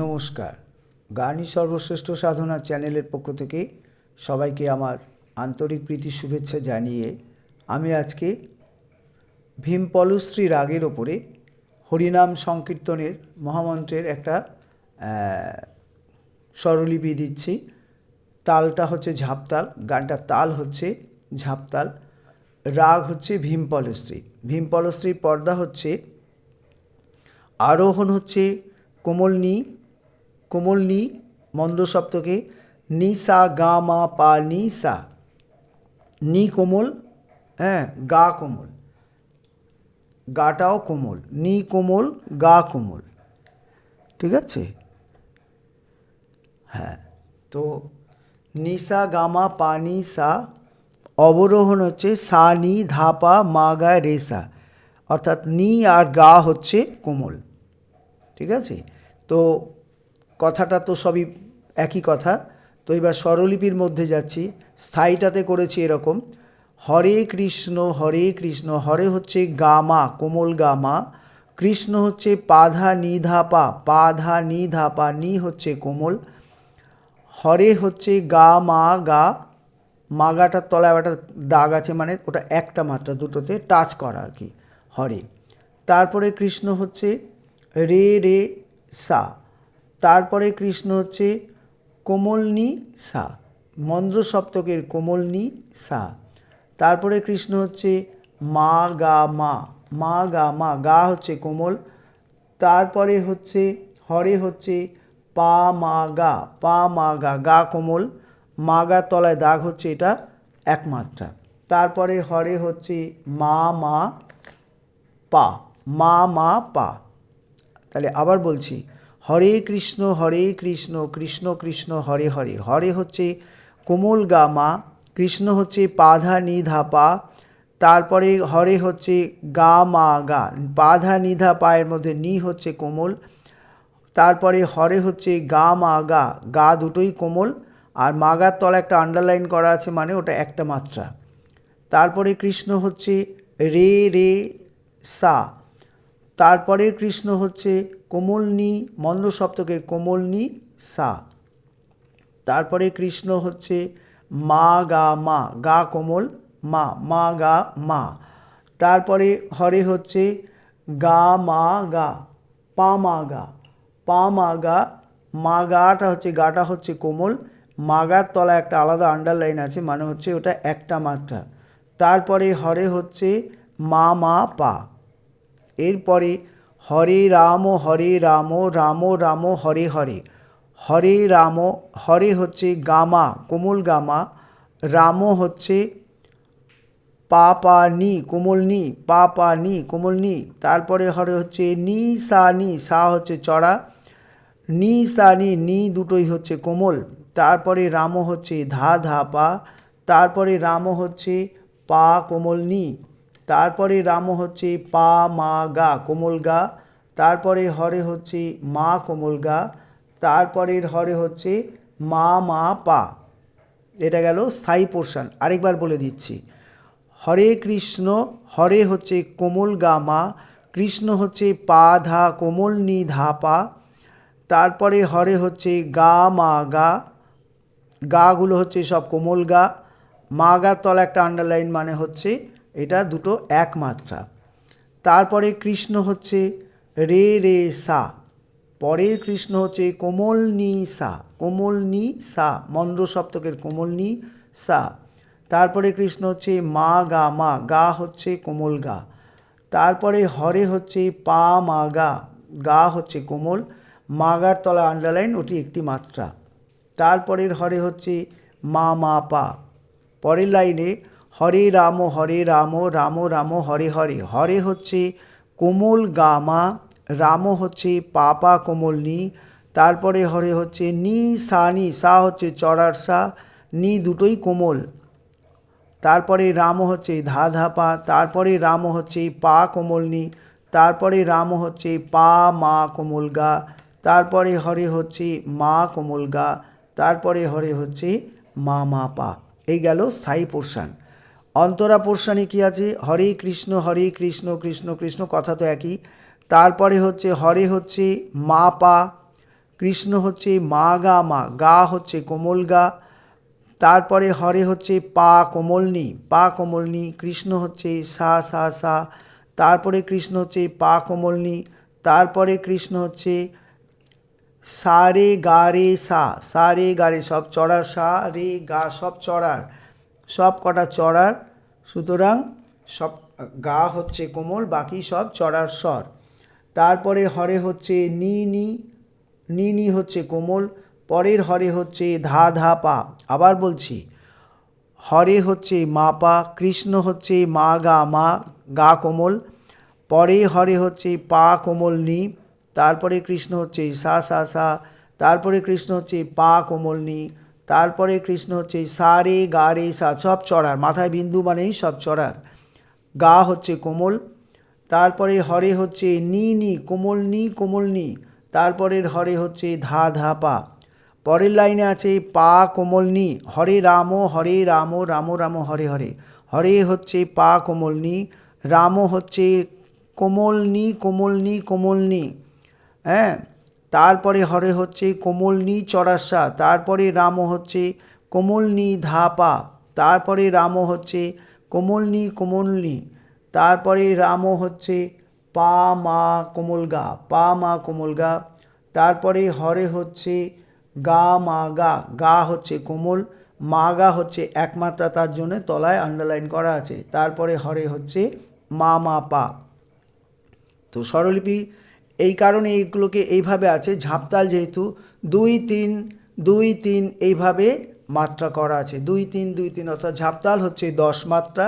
নমস্কার। গানই সর্বশ্রেষ্ঠ সাধনা চ্যানেলের পক্ষ থেকে সবাইকে আমার আন্তরিক প্রীতি শুভেচ্ছা জানিয়ে আমি আজকে ভীম পলশ্রী রাগের ওপরে হরিনাম সংকীর্তনের মহামন্ত্রের একটা স্বরলিপি দিচ্ছি। তালটা হচ্ছে ঝাপতাল গানটার তাল হচ্ছে ঝাপতাল, রাগ হচ্ছে ভীম পলশ্রী ভীম পলশ্রীর পর্দা হচ্ছে, আরোহণ হচ্ছে কোমল নি কোমল নি, মন্দ সপ্তকে নি সা গা মা পা নি সা। নি কোমল হ্যাঁ গা কোমল। গাটাও কোমল, নি কোমল, গা কোমল। ঠিক আছে? হ্যাঁ তো নিসা গামা পানি সা, অবরোহণ হচ্ছে সা নি ধাপা মা গা রেসা অর্থাৎ নি আর গা হচ্ছে কোমল। ঠিক আছে? তো কথাটা তো সবই একই কথা। তো এবার স্বরলিপির মধ্যে যাচ্ছি। স্থায়ীটাতে করেছি এরকম। হরে কৃষ্ণ হরে কৃষ্ণ, হরে হচ্ছে গামা, কোমল গামা। কৃষ্ণ হচ্ছে পাধা নিধাপা পাধা নিধাপা নি হচ্ছে কোমল। হরে হচ্ছে গা, মা, গা। মাগাটার তলায় একটা দাগ আছে মানে ওটা একটা মাত্রা, দুটোতে টাচ করা আর কি। হরে। তারপরে কৃষ্ণ হচ্ছে রে রে, সা। তারপরে কৃষ্ণ হচ্ছে কোমলনি সা, মন্দ্র সপ্তকের কোমলনি সা। তারপরে কৃষ্ণ হচ্ছে মা গা মা মা গা মা, গা হচ্ছে কোমল। তারপরে হচ্ছে, হরে হচ্ছে পা মা গা, পা মা গা গা কোমল। মা গা তলায় দাগ হচ্ছে এটা একমাত্রা। তারপরে হরে হচ্ছে মা মা পা, মা মা পা। তাহলে আবার বলছি হরে কৃষ্ণ হরে কৃষ্ণ কৃষ্ণ কৃষ্ণ, হরে হরে। হরে হচ্ছে কোমল গামা, কৃষ্ণ হচ্ছে পাধা নিধা পা তারপরে হরে হচ্ছে গা মা গা পাধা নিধা পায়ের মধ্যে নি হচ্ছে কোমল, তারপরে হরে হচ্ছে গা মা গা গা দুটোই কোমল, আর মাগার তলা একটা আন্ডারলাইন করা আছে মানে ওটা একটা মাত্রা। তারপরে কৃষ্ণ হচ্ছে রে রে সা, তারপরে কৃষ্ণ হচ্ছে কোমলনি মন্দ সপ্তকের কোমলনি, সা। তারপরে কৃষ্ণ হচ্ছে মা গা মা, গা কোমল, মা মা গা মা। তারপরে হরে হচ্ছে গা মা গা, পা মা গা। পা মা গা, মা গাটা হচ্ছে গাটা হচ্ছে কোমল। মাগার তলা একটা আলাদা আন্ডারলাইন আছে মানে হচ্ছে ওটা একটা মাত্রা। তারপরে হরে হচ্ছে মা মা পা। এরপরে হরে রাম হরে রাম রাম রাম, হরে হরে। হরে রাম, হরে হচ্ছে গামা, কোমল গামা। রাম হচ্ছে পা পা নি কোমল নি পা পা নি কোমল নি তারপরে হরে হচ্ছে নি, সা নি, সা হচ্ছে চড়া। নি, সা, নি নি দুটোই হচ্ছে কোমল। তারপরে রাম হচ্ছে ধা ধা, পা। তারপরে রাম হচ্ছে পা কোমল নি তারপরে রাম হচ্ছে পা, মা, গা, কোমল গা। তারপরে হরে হচ্ছে মা, কোমল গা। তারপরের হরে হচ্ছে মা মা, পা। এটা গেল স্থায়ী পোর্শন। আরেকবার বলে দিচ্ছি। হরে কৃষ্ণ, হরে হচ্ছে কোমল গা, মা। কৃষ্ণ হচ্ছে পা, ধা, কোমল, নি, ধা, পা। তারপরে হরে হচ্ছে গা, মা, গা। গাগুলো হচ্ছে সব কোমল গা। মা, গার তলা একটা আন্ডারলাইন মানে হচ্ছে এটা দুটো এক মাত্রা তারপরে কৃষ্ণ হচ্ছে রে রে সা। পরের কৃষ্ণ হচ্ছে কোমল নি সা। কোমল নি সা, মন্দ্র সপ্তকের কোমল নি সা। তারপরে কৃষ্ণ হচ্ছে মা গা মা, গা হচ্ছে কোমল গা। তারপরে হরে হচ্ছে পা মা গা গা হচ্ছে কোমল। মাগার তলা আন্ডারলাইন ওটি একটি মাত্রা। তারপরের হরে হচ্ছে মা মা পা। পরের লাইনে হরে রাম হরে রাম রাম রাম, হরে হরে। হরে হচ্ছে কোমল গামা, রাম হচ্ছে পাপা কোমল নি তারপরে হরে হচ্ছে নি, সা নি, সা হচ্ছে চড়ার সা, নি দুটোই কোমল। তারপরে রাম হচ্ছে ধা ধা পা, তারপরে রাম হচ্ছে পা কোমল নি তারপরে রাম হচ্ছে পা, মা কোমল গা, তারপরে হরে হচ্ছে মা কোমল গা, তারপরে হরে হচ্ছে মা মা, পা। এই গেল স্থায়ী পোর্শান। অন্তরা পোর্শানে কি আছে? হরে কৃষ্ণ হরে কৃষ্ণ কৃষ্ণ কৃষ্ণ, কথা তো একই। তারপরে হচ্ছে হরে হচ্ছে মা পা, কৃষ্ণ হচ্ছে মা গা মা গা হচ্ছে কোমল গা। তারপরে হরে হচ্ছে পা কোমলনি পা কোমলনি, কৃষ্ণ হচ্ছে সা সা সা। তারপরে কৃষ্ণ হচ্ছে পা কোমলনি, তারপরে কৃষ্ণ হচ্ছে সা, রে, গা, রে, সা। সা, রে, গা, রে, সব চড়ার, সা, রে, গা, সব চড়ার। সব কটা চড়ার, সুতরাং সব, গা হচ্ছে কোমল, বাকি সব চড়ার স্বর। তারপরে হরে হচ্ছে নি নি নি নি হচ্ছে কোমল, পরের হরে হচ্ছে ধা ধা, পা। আবার বলছি, হরে হচ্ছে মা, পা, কৃষ্ণ হচ্ছে মা, গা মা, গা কোমল, পরে হরে হচ্ছে পা, কোমল, নি, তারপরে কৃষ্ণ হচ্ছে সা সা সা, তারপরে কৃষ্ণ হচ্ছে পা, কোমল, নি তারপরে কৃষ্ণ হচ্ছে সা রে গা রে সা, সব চড়ার, মাথায় বিন্দু মানেই সব চড়ার। গা হচ্ছে কোমল, তারপরে হরে হচ্ছে নি নি, কোমল নি কোমল নি, তারপরের হরে হচ্ছে ধা ধা, পা। পরের লাইনে আছে পা, কোমল নি, হরে রাম হরে রাম রাম রাম, হরে হরে। হরে হচ্ছে পা, কোমল নি, রাম হচ্ছে কোমল নি কোমল নি কোমল নি হ্যাঁ? তারপরে হরে হচ্ছে কোমল নি চড়াসা তারপরে রাম হচ্ছে কোমল নি ধাপা, তারপরে রাম হচ্ছে কোমল নি কোমল নি তারপরে রাম হচ্ছে পা, মা কোমল গা পা, মা কোমল গা তারপরে হরে হচ্ছে গা, মা, গা গা হচ্ছে কোমল, মা, গা হচ্ছে একমাত্রা, তার জন্য তলায় আন্ডারলাইন করা আছে, তারপরে হরে হচ্ছে মা মা, পা। তো স্বরলিপি এই কারণে এইগুলোকে এইভাবে আছে, ঝাপতাল যেহেতু, দুই তিন দুই তিন এইভাবে মাত্রা করা আছে। দুই তিন দুই তিন, অর্থাৎ ঝাপতাল হচ্ছে দশ মাত্রা,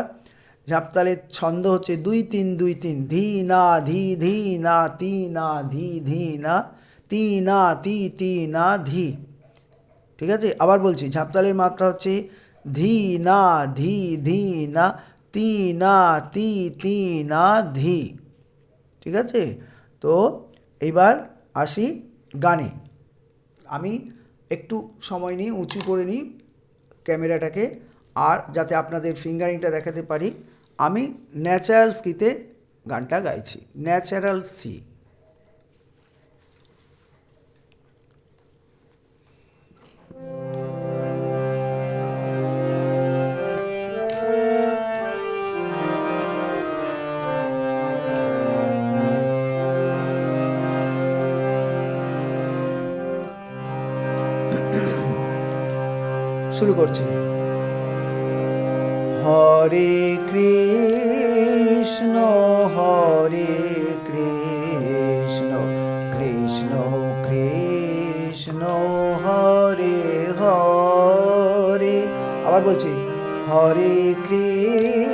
ঝাপতালের ছন্দ হচ্ছে দুই তিন দুই তিন, ধি, না, ধি ধি, না, তি, না, ধি ধি, না, তি না, তি তি, না, ধি। ঠিক আছে? আবার বলছি, ঝাপতালের মাত্রা হচ্ছে ধি, না, ধি ধি, না, তি না, তি তি, না, ধি। ঠিক আছে? তো এবার আসি গানে। আমি একটু সময় নিয়ে উঁচু করে নিই ক্যামেরাটাকে, আর যাতে আপনাদের ফিঙ্গারিংটা দেখাতে পারি, আমি ন্যাচারাল স্কিতে গানটা গাইছি। Natural C. শুরু করছি। হরে কৃষ্ণ হরে কৃষ্ণ কৃষ্ণ কৃষ্ণ হরে হরে। আবার বলছি হরে কৃষ্ণ।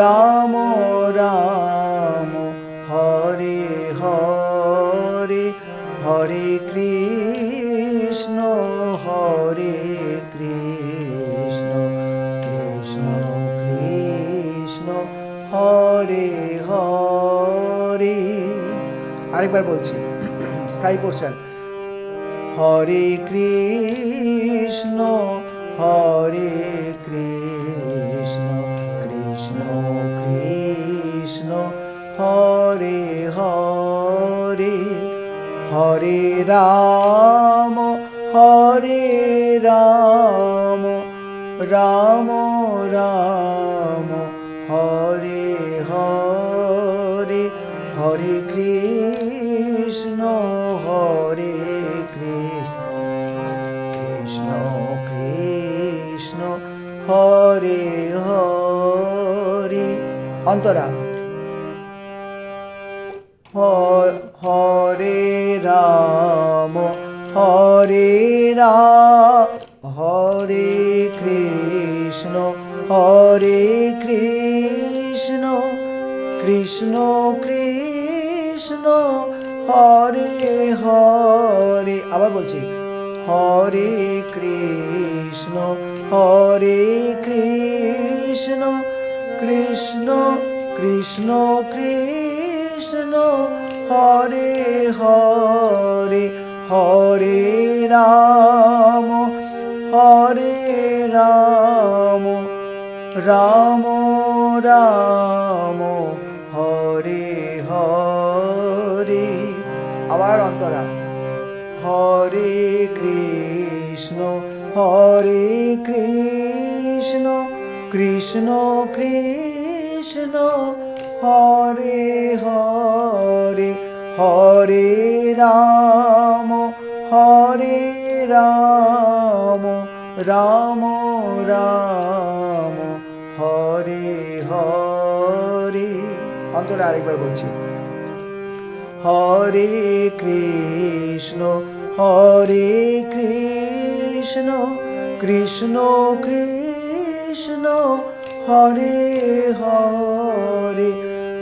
রাম রাম, হরে হরে হরে কৃষ্ণ হরে কৃষ্ণ কৃষ্ণ কৃষ্ণ, হরে হরে। আরেকবার বলছি, স্থায়ী পোর্শন হরে কৃষ্ণ হরে কৃষ্ণ হরে হরে হরে রাম হরে রাম রাম রাম, হরে হরে হরে কৃষ্ণ হরে কৃষ্ণ কৃষ্ণ কৃষ্ণ, হরে হরে। অন্তরা। হরে রাম হরে রাম, হরে কৃষ্ণ হরে কৃষ্ণ কৃষ্ণ কৃষ্ণ, হরে হরে, আবার বলছি, হরে কৃষ্ণ হরে কৃষ্ণ কৃষ্ণ কৃষ্ণ কৃষ্ণ। হরে হরে হরে রাম হরে রাম রাম রাম, হরে হরে। আবার অন্তরা। হরে কৃষ্ণ হরে কৃষ্ণ কৃষ্ণ কৃষ্ণ হরে হরে হরে রাম হরে রাম রাম রাম, হরে হরে। অন্তরা আরেকবার বলছি। হরে কৃষ্ণ হরে কৃষ্ণ কৃষ্ণ কৃষ্ণ, হরে হরে।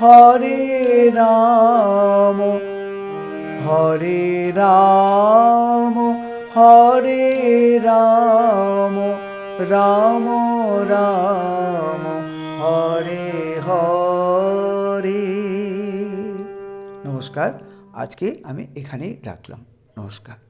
হরে রাম হরে রাম হরে রাম রাম রাম, হরে হরে। নমস্কার, আজকে আমি এখানেই রাখলাম। নমস্কার।